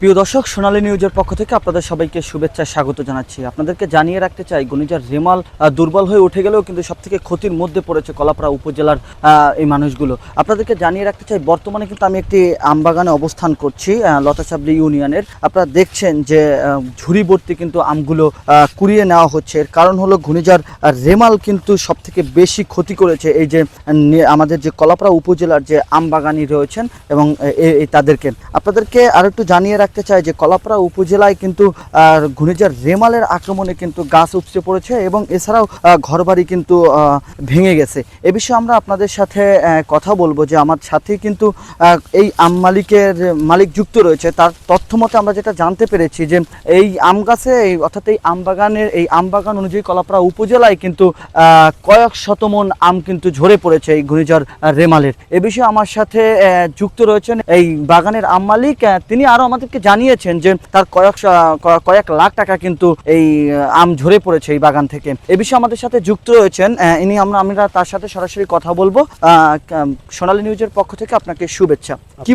প্রিয় দর্শক সোনালী নিউজের পক্ষ থেকে আপনাদের সবাইকে শুভেচ্ছা স্বাগত জানাচ্ছি। আপনাদেরকে জানিয়ে রাখতে চাই ঘূর্ণিঝড় রেমাল দুর্বল হয়ে উঠে গেলেও কিন্তু সবথেকে ক্ষতির মধ্যে পড়েছে কলাপাড়া উপজেলার এই মানুষগুলো। আপনাদেরকে জানিয়ে রাখতে চাই বর্তমানে কিন্তু আমি একটি আমবাগানে অবস্থান করছি আহ, লতাচাবড়ি ইউনিয়নের। আপনারা দেখছেন যে আহ, ঝুড়িভর্তি কিন্তু আমগুলো কুড়িয়ে নেওয়া হচ্ছে। এর কারণ হলো ঘূর্ণিঝড় রেমাল কিন্তু সবথেকে বেশি ক্ষতি করেছে এই যে আমাদের যে কলাপাড়া উপজেলার যে আমবাগানি রয়েছেন এবং তাদেরকে। আপনাদেরকে আর একটু জানিয়ে রাখতে চাই যে কলাপাড়া উপজেলায় কিন্তু ঘূর্ণিঝড় রেমালের আক্রমণে কিন্তু গাছ উপচে পড়েছে এবং এছাড়াও ঘরবাড়ি কিন্তু ভেঙে গেছে। এ বিষয়ে আমরা আপনাদের সাথে কথা বলব যে আমার সাথে কিন্তু এই আম মালিকের মালিক যুক্ত রয়েছে। তার তথ্য মতে আমরা যেটা জানতে পেরেছি যে এই আম গাছে অর্থাৎ এই আম বাগানের, এই আম বাগান অনুযায়ী কলাপাড়া উপজেলায় কিন্তু কয়েক শতমন আম কিন্তু ঝরে পড়েছে এই ঘূর্ণিঝড় রেমালের। এ বিষয়ে আমার সাথে যুক্ত রয়েছেন এই বাগানের আম মালিক তিনি আরও আমাদেরকে জানিয়েছেন যে তার কয়েক কয়েক লাখ টাকা কিন্তু এই আম ঝরে পড়েছে এই বাগান থেকে এ বিষয়ে আমাদের সাথে যুক্ত রয়েছেন ইনি আমরা আমরা তার সাথে সরাসরি কথা বলব আহ, সোনালী নিউজের পক্ষ থেকে আপনাকে শুভেচ্ছা কি।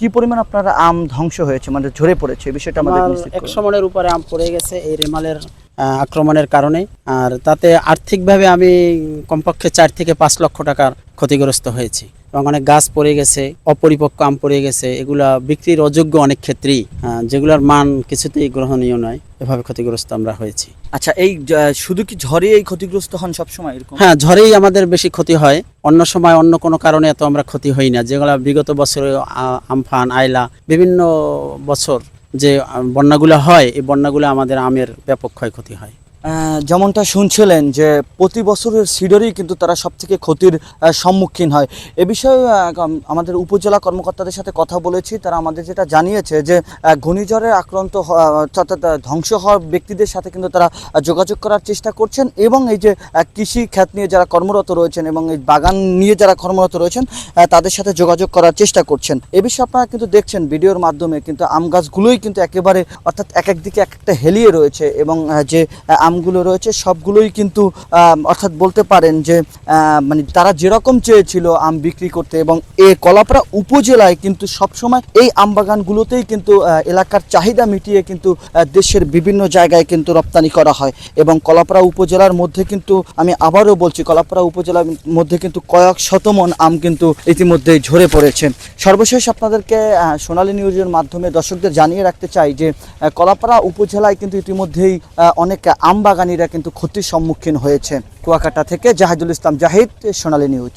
কি পরিমাণ আপনার আম ধ্বংস হয়েছে মানে ঝরে পড়েছে এই বিষয়টা আমাদের। একশো মনের উপরে আম পড়ে গেছে এই রেমালের আক্রমণের কারণে আর তাতে আর্থিকভাবে আমি কমপক্ষে চার থেকে পাঁচ লক্ষ টাকার ক্ষতিগ্রস্ত হয়েছি। এবং অনেক গাছ পড়ে গেছে অপরিপক্ক আম পড়ে গেছে এগুলা বিক্রির অযোগ্য অনেক ক্ষেত্রেই যেগুলোর মান কিছুতেই গ্রহণীয় নয় এভাবে ক্ষতিগ্রস্ত আমরা হয়েছি। আচ্ছা এই শুধু কি ঝড়ে এই ক্ষতিগ্রস্ত হন সবসময় এরকম? হ্যাঁ ঝড়েই আমাদের বেশি ক্ষতি হয়। অন্য সময় অন্য কোনো কারণে এত আমরা ক্ষতি হই না। যেগুলো বিগত বছরে আমফান আইলা বিভিন্ন বছর যে বন্যাগুলো হয় এই বন্যাগুলো আমাদের আমের ব্যাপক ক্ষয়ক্ষতি হয়। যেমনটা শুনছিলেন যে প্রতি বছরের সিডরেই কিন্তু তারা সব থেকে ক্ষতির সম্মুখীন হয়। এ বিষয়ে আমাদের উপজেলা কর্মকর্তাদের সাথে কথা বলেছি। তারা আমাদের যেটা জানিয়েছে যে ঘূর্ণিঝড়ে আক্রান্ত অর্থাৎ ধ্বংস হওয়া ব্যক্তিদের সাথে কিন্তু তারা যোগাযোগ করার চেষ্টা করছেন এবং এই যে কৃষি খাত নিয়ে যারা কর্মরত রয়েছেন এবং এই বাগান নিয়ে যারা কর্মরত রয়েছেন তাদের সাথে যোগাযোগ করার চেষ্টা করছেন। এ বিষয়ে আপনারা কিন্তু দেখছেন ভিডিওর মাধ্যমে কিন্তু আম গাছগুলোই কিন্তু একেবারে অর্থাৎ এক এক দিকে এক একটা হেলিয়ে রয়েছে এবং যে আহ, আমগুলো রয়েছে, সবগুলোই কিন্তু অর্থাৎ বলতে পারেন যে মানে তারা যেরকম চেয়েছিল আম বিক্রি করতে এবং এ কলাপাড়া উপজেলায় কিন্তু সবসময় এই আম বাগানগুলোতেই কিন্তু এলাকার চাহিদা মিটিয়ে কিন্তু দেশের বিভিন্ন জায়গায় কিন্তু রপ্তানি করা হয় এবং কলাপাড়া উপজেলার মধ্যে কিন্তু, আমি আবারও বলছি, কলাপাড়া উপজেলার মধ্যে কিন্তু কয়েক শতমন আম কিন্তু ইতিমধ্যেই ঝরে পড়েছে। সর্বশেষ আপনাদেরকে সোনালী নিউজের মাধ্যমে দর্শকদের জানিয়ে রাখতে চাই যে কলাপাড়া উপজেলায় কিন্তু ইতিমধ্যেই অনেক আম বাগানিরা কিন্তু ক্ষতির সম্মুখীন হয়েছে। কুয়াকাটা থেকে জাহিদুল ইসলাম জাহিদ সোনালী নিউজ।